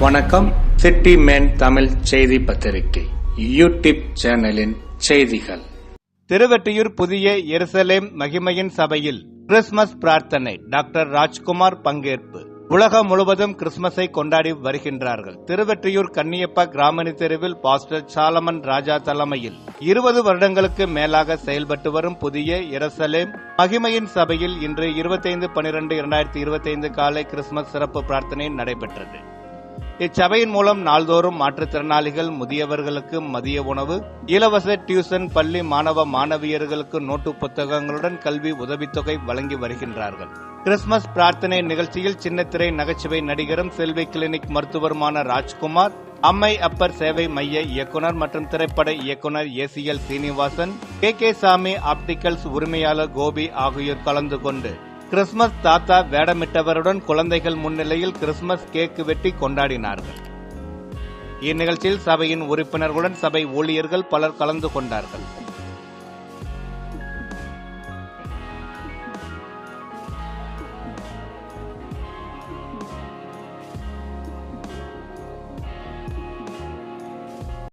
வணக்கம். City man Tamil செய்தி பத்திரிகை. யூடியூப் சேனலின் செய்திகள். திருவெட்டியூர் புதிய எருசலேம் மகிமையின் சபையில் கிறிஸ்துமஸ் பிரார்த்தனை. டாக்டர் ராஜ்குமார் பங்கேற்பு. உலகம் முழுவதும் கிறிஸ்துமஸை கொண்டாடி வருகின்றார்கள். திருவெற்றியூர் கன்னியப்பா கிராமணி தெருவில் பாஸ்டர் சாலமன் ராஜா தலைமையில் இருபது வருடங்களுக்கு மேலாக செயல்பட்டு வரும் புதிய எருசலேம் மகிமையின் சபையில் இன்று இருபத்தைந்து பனிரெண்டு இரண்டாயிரத்தி இருபத்தைந்து காலை கிறிஸ்துமஸ் சிறப்பு பிரார்த்தனை நடைபெற்றது. இச்சபையின் மூலம் நாள்தோறும் மாற்றுத்திறனாளிகள் முதியவர்களுக்கு மதிய உணவு இலவச டியூசன் பள்ளி மாணவ மாணவியர்களுக்கு நோட்டு புத்தகங்களுடன் கல்வி உதவித்தொகை வழங்கி வருகின்றார்கள். கிறிஸ்துமஸ் பிரார்த்தனை நிகழ்ச்சியில் சின்னத்திரை நகைச்சுவை நடிகரும் செல்வி கிளினிக் மருத்துவருமான ராஜ்குமார் அம்மை அப்பர் சேவை மைய இயக்குனர் மற்றும் திரைப்பட இயக்குனர் ACL Srinivasan K K Sami opticals உரிமையாளர் கோபி ஆகியோர் கலந்து கொண்டு கிறிஸ்துமஸ் தாத்தா வேடமிட்டவருடன் குழந்தைகள் முன்னிலையில் கிறிஸ்துமஸ் கேக்கு வெட்டி கொண்டாடினார்கள். இந்நிகழ்ச்சியில் சபையின் உறுப்பினர்களுடன் சபை ஊழியர்கள் பலர் கலந்து கொண்டார்கள்.